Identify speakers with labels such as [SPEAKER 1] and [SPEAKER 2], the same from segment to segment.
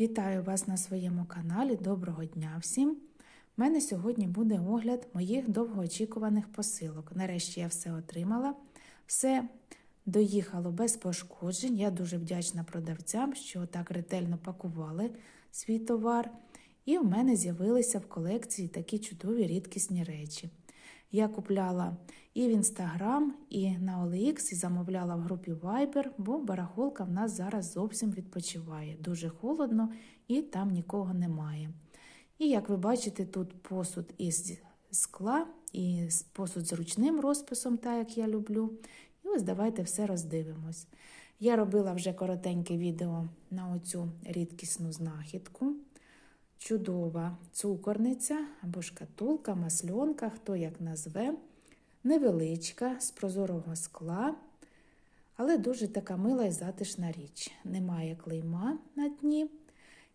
[SPEAKER 1] Вітаю вас на своєму каналі. Доброго дня всім! У мене сьогодні буде огляд моїх довгоочікуваних посилок. Нарешті я все отримала, все доїхало без пошкоджень. Я дуже вдячна продавцям, що так ретельно пакували свій товар. І в мене з'явилися в колекції такі чудові рідкісні речі. Я купляла і в Інстаграм, і на OLX, і замовляла в групі Viber, бо барахолка в нас зараз зовсім відпочиває. Дуже холодно і там нікого немає. І як ви бачите, тут посуд із скла і посуд з ручним розписом, так як я люблю. І ось давайте все роздивимось. Я робила вже коротеньке відео на оцю рідкісну знахідку. Чудова цукорниця або шкатулка, масльонка, хто як назве, невеличка, з прозорого скла, але дуже така мила і затишна річ. Немає клейма на дні.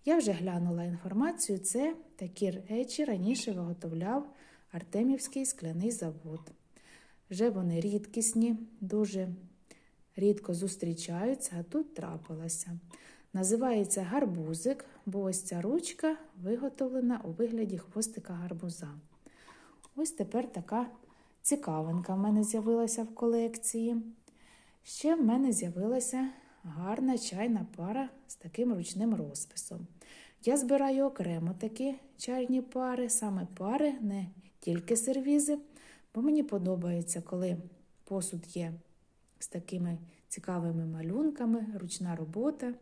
[SPEAKER 1] Я вже глянула інформацію, це такі речі раніше виготовляв Артемівський скляний завод. Вже вони рідкісні, дуже рідко зустрічаються, а тут трапилося. Називається гарбузик, бо ось ця ручка виготовлена у вигляді хвостика гарбуза. Ось тепер така цікавинка в мене з'явилася в колекції. Ще в мене з'явилася гарна чайна пара з таким ручним розписом. Я збираю окремо такі чайні пари, саме пари, не тільки сервізи, бо мені подобається, коли посуд є з такими цікавими малюнками, ручна робота.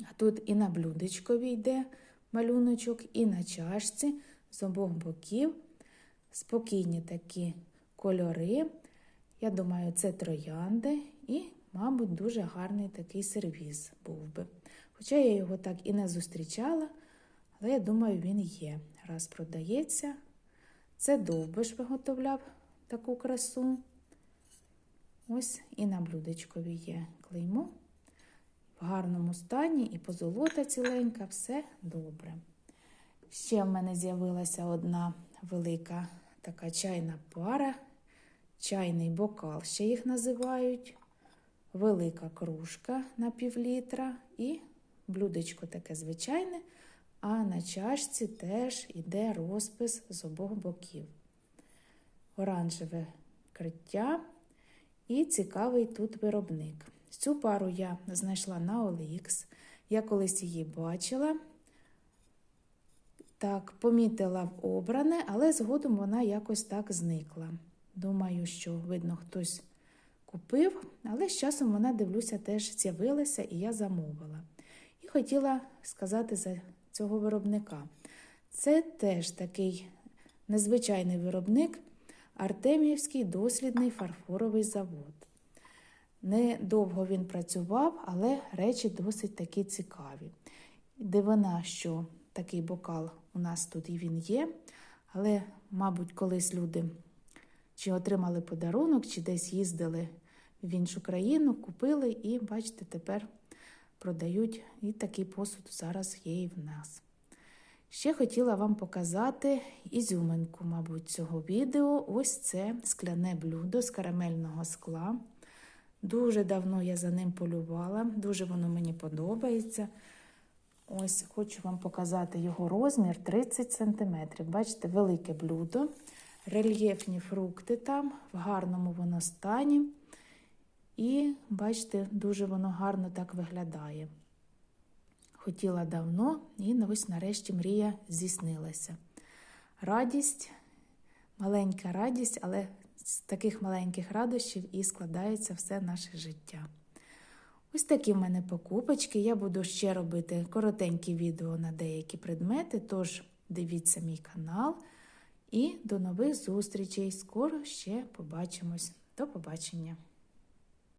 [SPEAKER 1] А тут і на блюдечкові йде малюночок, і на чашці з обох боків. Спокійні такі кольори. Я думаю, це троянди і, мабуть, дуже гарний такий сервіз був би. Хоча я його так і не зустрічала, але я думаю, він є. Раз продається. Це довбиш виготовляв таку красу. Ось і на блюдечкові є клеймо гарному стані і позолота ціленька, все добре. Ще в мене з'явилася одна велика така чайна пара, чайний бокал, ще їх називають, велика кружка на півлітра і блюдечко таке звичайне, а на чашці теж іде розпис з обох боків. Оранжеве криття і цікавий тут виробник. Цю пару я знайшла на OLX. Я колись її бачила. Так, помітила в обране, але згодом вона якось так зникла. Думаю, що, видно, хтось купив, але з часом вона, дивлюся, теж з'явилася і я замовила. І хотіла сказати за цього виробника. Це теж такий незвичайний виробник Артеміївський дослідний фарфоровий завод. Недовго він працював, але речі досить такі цікаві. Дивина, що такий бокал у нас тут і він є, але, мабуть, колись люди чи отримали подарунок, чи десь їздили в іншу країну, купили і, бачите, тепер продають і такий посуд зараз є і в нас. Ще хотіла вам показати ізюминку, мабуть, цього відео. Ось це скляне блюдо з карамельного скла. Дуже давно я за ним полювала, дуже воно мені подобається. Ось хочу вам показати його розмір 30 см. Бачите, велике блюдо, рельєфні фрукти там, в гарному воно стані. І, бачите, дуже воно гарно так виглядає. Хотіла давно, і ось нарешті мрія здійснилася. Радість, маленька радість, але з таких маленьких радощів і складається все наше життя. Ось такі в мене покупочки. Я буду ще робити коротенькі відео на деякі предмети, тож дивіться мій канал. І до нових зустрічей. Скоро ще побачимось. До побачення!